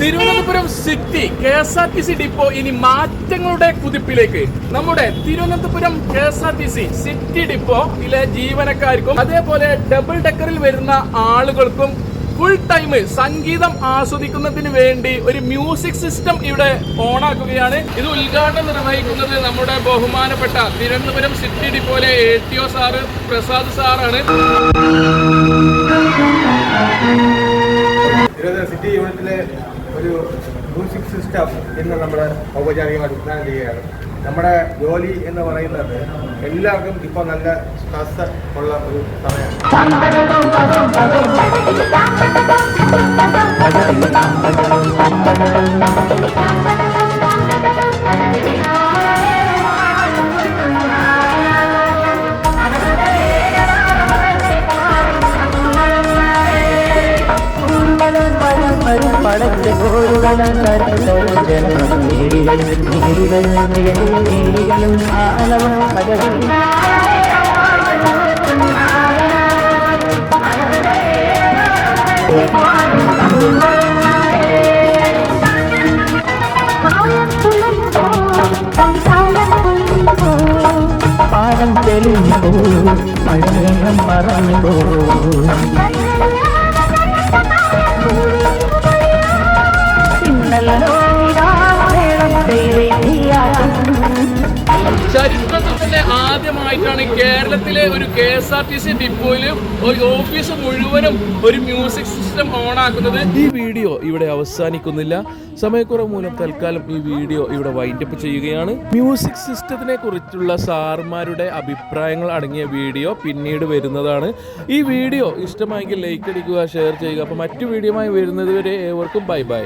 Thiruvananthapuram city K S R T C depot ഇനി മാറ്റങ്ങളുടെ കുതിപ്പിലേക്ക്. നമ്മുടെ Thiruvananthapuram K S R T C city ഡിപ്പോയിലെ ജീവനക്കാർക്കും അതേപോലെ ഡബിൾ ഡെക്കറിൽ വരുന്ന ആളുകൾക്കും ഫുൾ ടൈം സംഗീതം ആസ്വദിക്കുന്നതിന് വേണ്ടി ഒരു മ്യൂസിക് സിസ്റ്റം ഇവിടെ ഓണാക്കുകയാണ്. ഇത് ഉദ്ഘാടനം നിർവഹിക്കുന്നത് നമ്മുടെ ബഹുമാനപ്പെട്ട Thiruvananthapuram city ഡിപ്പോയിലെ A T O sir Prasad സാറാണ്. ഒരു മ്യൂസിക് സിസ്റ്റം ഇന്ന് നമ്മൾ ഔപചാരികമായി ഉദ്ഘാടനം ചെയ്യുകയാണ് നമ്മുടെ ജോലി എന്ന് പറയുന്നത് എല്ലാവർക്കും ഇപ്പോൾ നല്ല സ്ട്രെസ് ഉള്ള ഒരു സമയമാണ് പടത്തെ കോരുകളും ജനം നേടികളും നേടികളും നേടികളും ആലവും പകരും പാടം തെളിഞ്ഞു മഴയും മറന്നു ചരിത്രത്തിൽ ആദ്യമായിട്ടാണ് കേരളത്തിലെ ഒരു K S R T C ഡിപ്പോയിൽ ഒരു ഓഫീസ് മുഴുവനും ഒരു മ്യൂസിക് സിസ്റ്റം ഓൺ ആക്കുന്നത് ഈ വീഡിയോ ഇവിടെ അവസാനിക്കുന്നില്ല. സമയക്കുറവ് മൂലം തൽക്കാലം ഈ വീഡിയോ ഇവിടെ വൈൻഡപ്പ് ചെയ്യുകയാണ്. മ്യൂസിക് സിസ്റ്റത്തിനെ കുറിച്ചുള്ള സാർമാരുടെ അഭിപ്രായങ്ങൾ അടങ്ങിയ വീഡിയോ പിന്നീട് വരുന്നതാണ്. ഈ വീഡിയോ ഇഷ്ടമായെങ്കിൽ ലൈക്ക് അടിക്കുക ഷെയർ ചെയ്യുക. അപ്പോൾ മറ്റു വീഡിയോമായി വരുന്നത് വരെ ഏവർക്കും ബൈ ബൈ